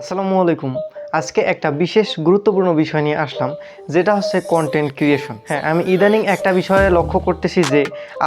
আসসালামু আলাইকুম। আজকে একটা বিশেষ গুরুত্বপূর্ণ বিষয় নিয়ে আসলাম, যেটা হচ্ছে কন্টেন্ট ক্রিয়েশন হ্যাঁ আমি ইদানিং একটা বিষয়ে লক্ষ্য করতেছি যে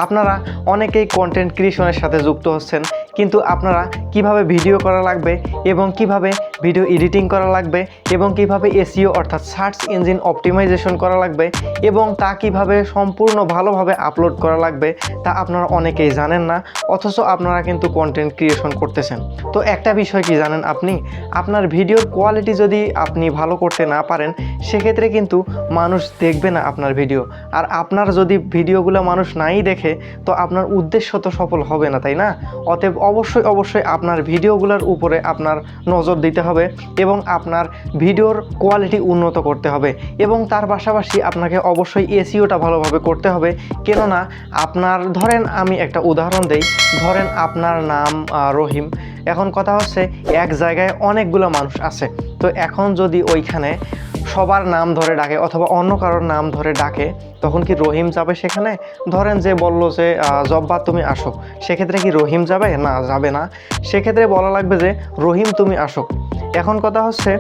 আপনারা অনেকেই কন্টেন্ট ক্রিয়েশনের সাথে যুক্ত হচ্ছেন কিন্তু আপনারা কীভাবে ভিডিও করা লাগবে এবং কীভাবে ভিডিও এডিটিং করা লাগবে এবং কীভাবে এসিও অর্থাৎ সার্চ ইঞ্জিন অপটিমাইজেশন করা লাগবে এবং তা কীভাবে সম্পূর্ণ ভালোভাবে আপলোড করা লাগবে তা আপনারা অনেকেই জানেন না, অথচ আপনারা কিন্তু কন্টেন্ট ক্রিয়েশন করতেছেন। তো একটা বিষয় কি জানেন আপনি? আপনার ভিডিওর কোয়ালিটি যদি আপনি ভালো করতে না পারেন, সেক্ষেত্রে কিন্তু মানুষ দেখবে না আপনার ভিডিও। আর আপনার যদি ভিডিওগুলো মানুষ নাই দেখে, তো আপনার উদ্দেশ্য তো সফল হবে না, তাই না? অতএব অবশ্যই অবশ্যই আপনার ভিডিওগুলোর উপরে আপনার নজর দিতে হবে এবং আপনার ভিডিওর কোয়ালিটি উন্নত করতে হবে এবং তার পাশাপাশি আপনাকে অবশ্যই এসিওটা ভালোভাবে করতে হবে। কেননা, আপনার, ধরেন আমি একটা উদাহরণ দেই, ধরেন আপনার নাম রহিম। এখন কথা হচ্ছে, এক জায়গায় অনেকগুলো মানুষ আছে। তো এখন যদি ওইখানে সবার নাম ধরে ডাকে অথবা অন্য কারোর নাম ধরে ডাকে, তখন কি রহিম যাবে সেখানে? ধরেন যে বলল যে জব্বা তুমি আসো। সেক্ষেত্রে কি রহিম যাবে? না যাবে না। সেক্ষেত্রে বলা লাগবে যে, রহিম তুমি আসো। এখন কথা হচ্ছে,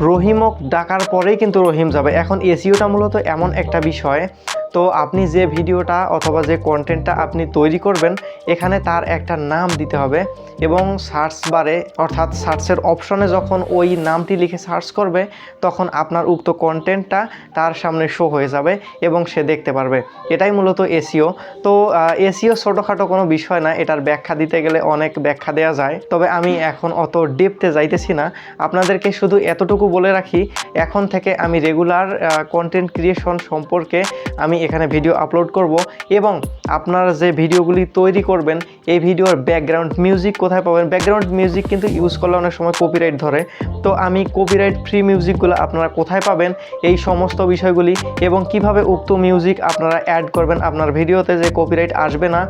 রহিমক ডাকার পরেই কিন্তু রহিম যাবে। এখন এসিওটা মূলত এমন একটা বিষয় তো আপনি যে ভিডিওটা অথবা যে কন্টেন্টটা আপনি তৈরি করবেন, এখানে তার একটা নাম দিতে হবে এবং সার্চ বারে অর্থাৎ সার্চের অপশনে যখন ওই নামটি লিখে সার্চ করবে, তখন আপনার উক্ত কন্টেন্টটা তার সামনে শো হয়ে যাবে এবং সে দেখতে পারবে। এটাই মূলত এসিও তো এসিও ছোটোখাটো কোনো বিষয় না, এটার ব্যাখ্যা দিতে গেলে অনেক ব্যাখ্যা দেওয়া যায়। তবে আমি এখন অত ডেপতে যাইতেছি না। আপনাদেরকে শুধু এতটুকু বলে রাখি, এখন থেকে আমি রেগুলার কন্টেন্ট ক্রিয়েশন সম্পর্কে আমি এখানে ভিডিও আপলোড করব এবং আপনারা যে ভিডিওগুলি তৈরি করবেন, এই ভিডিওর ব্যাকগ্রাউন্ড মিউজিক কোথায় পাবেন? ব্যাকগ্রাউন্ড মিউজিক কিন্তু ইউজ করলে অনেক সময় কপিরাইট ধরে। তো আমি কপিরাইট ফ্রি মিউজিকগুলো আপনারা কোথায় পাবেন? এই সমস্ত বিষয়গুলি এবং কীভাবে উক্ত মিউজিক আপনারা অ্যাড করবেন আপনার ভিডিওতে যে কপিরাইট আসবে না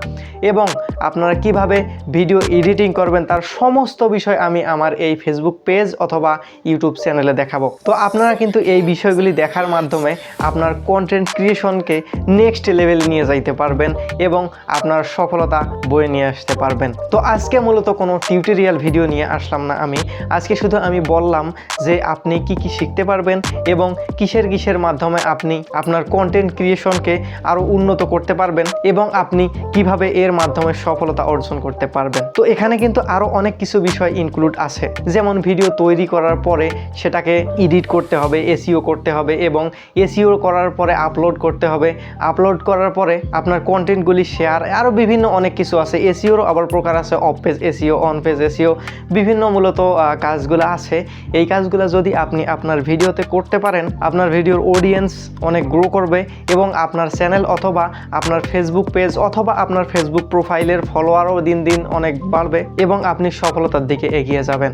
এবং আপনারা কীভাবে ভিডিও এডিটিং করবেন, তার সমস্ত বিষয় আমি আমার এই ফেসবুক পেজ অথবা ইউটিউব চ্যানেলে দেখাবো। তো আপনারা কিন্তু এই বিষয়গুলি দেখার মাধ্যমে আপনার কন্টেন্ট ক্রিয়েশনকে নেক্সট লেভেলে নিয়ে যাইতে পারবেন এবং আপনার সফলতা বয়ে নিয়ে আসতে পারবেন। তো আজকে মূলত কোনো টিউটোরিয়াল ভিডিও নিয়ে আসলাম না আমি। আজকে শুধু আমি বললাম যে আপনি কি কি শিখতে পারবেন এবং কিসের কিসের মাধ্যমে আপনি আপনার কন্টেন্ট ক্রিয়েশনকে আরও উন্নত করতে পারবেন এবং আপনি কীভাবে এর মাধ্যমে সফলতা অর্জন করতে পারবেন। তো এখানে কিন্তু আরও অনেক কিছু বিষয় ইনক্লুড আছে। যেমন ভিডিও তৈরি করার পরে সেটাকে এডিট করতে হবে এসিও করতে হবে এবং এসিও করার পরে আপলোড করতে হবে আপলোড করার পরে আপনার কন্টেন্টগুলি শেয়ার আরও বিভিন্ন অনেক কিছু আছে। এসিওরও আবার প্রকার আছে off page SEO on page SEO বিভিন্ন মূলত কাজগুলো আছে। এই কাজগুলো যদি আপনি আপনার ভিডিওতে করতে পারেন, আপনার ভিডিওর অডিয়েন্স অনেক গ্রো করবে এবং আপনার চ্যানেল অথবা আপনার ফেসবুক পেজ অথবা আপনার ফেসবুক প্রোফাইলের ফলোয়ারও দিন দিন অনেক বাড়বে এবং আপনি সফলতার দিকে এগিয়ে যাবেন।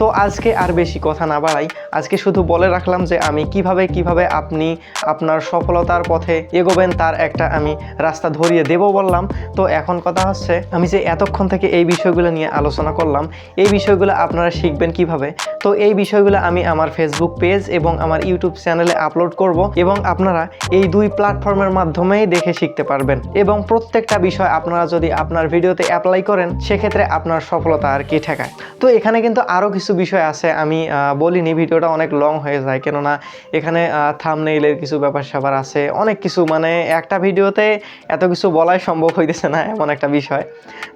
তো আজকে আর বেশি কথা না বাড়াই, আজকে শুধু বলে রাখলাম যে আমি কীভাবে কীভাবে আপনি আপনার সফলতার পথে এগোবেন তার একটা আমি রাস্তা ধরিয়ে দেব বললাম। তো এখন কথা হচ্ছে, আমি যে এতক্ষণ থেকে এই বিষয়গুলো নিয়ে আলোচনা করলাম, এই বিষয়গুলো আপনারা শিখবেন কীভাবে? তো এই বিষয়গুলো আমি আমার ফেসবুক পেজ এবং আমার ইউটিউব চ্যানেলে আপলোড করব এবং আপনারা এই দুই প্ল্যাটফর্মের মাধ্যমেই দেখে শিখতে পারবেন। এবং প্রত্যেকটা বিষয় আপনারা যদি আপনার ভিডিওতে অ্যাপ্লাই করেন, সেক্ষেত্রে আপনার সফলতা আর কি ঠেকায়। তো এখানে কিন্তু আরও কিছু বিষয় আছে, আমি বলিনি, ভিডিওটা অনেক লং হয়ে যায়, কেননা এখানে থামনেইলের কিছু ব্যাপার স্যাপার আছে, অনেক কিছু মানে একটা ভিডিওতে এত কিছু বলাই সম্ভব হইতেছে না, এমন একটা বিষয়।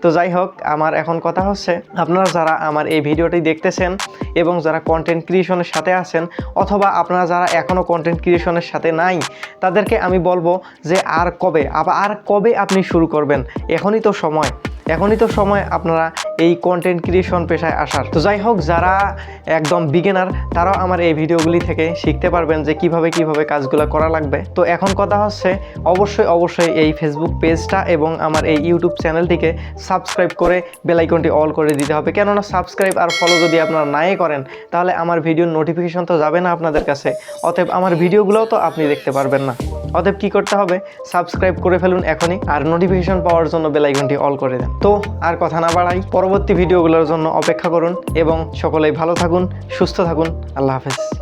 তো যাই হোক, আমার এখন কথা হচ্ছে, আপনারা যারা আমার এই ভিডিওটি দেখতেছেন এবং যারা কন্টেন্ট ক্রিয়েশনের সাথে আছেন, অথবা আপনারা যারা এখনও কন্টেন্ট ক্রিয়েশনের সাথে নাই, তাদেরকে আমি বলব যে আর কবে, আবার আর কবে আপনি শুরু করবেন, এখনই তো সময়। এখনই তো সময় আপনারা এই কন্টেন্ট ক্রিয়েশন পেশায় আসার। তো যাই হোক, যারা একদম বিগিনার তারাও আমার এই ভিডিওগুলি থেকে শিখতে পারবেন যে কীভাবে কীভাবে কাজগুলো করা লাগবে। তো এখন কথা হচ্ছে, অবশ্যই অবশ্যই এই ফেসবুক পেজটা এবং আমার এই ইউটিউব চ্যানেলটিকে সাবস্ক্রাইব করে বেলাইকনটি অল করে দিতে হবে। কেননা সাবস্ক্রাইব আর ফলো যদি আপনারা নাই করেন, তাহলে আমার ভিডিওর নোটিফিকেশন তো যাবে না আপনাদের কাছে। অতএব আমার ভিডিওগুলোও তো আপনি দেখতে পারবেন না। অতএব কি করতে হবে? সাবস্ক্রাইব করে ফেলুন এখনই আর নোটিফিকেশন পাওয়ার জন্য বেলাইকনটি অল করে দেন। তো আর কথা না বাড়াই, পরবর্তী ভিডিওগুলোর জন্য অপেক্ষা করুন এবং সকলেই ভালো থাকুন, সুস্থ থাকুন। আল্লাহ হাফেজ।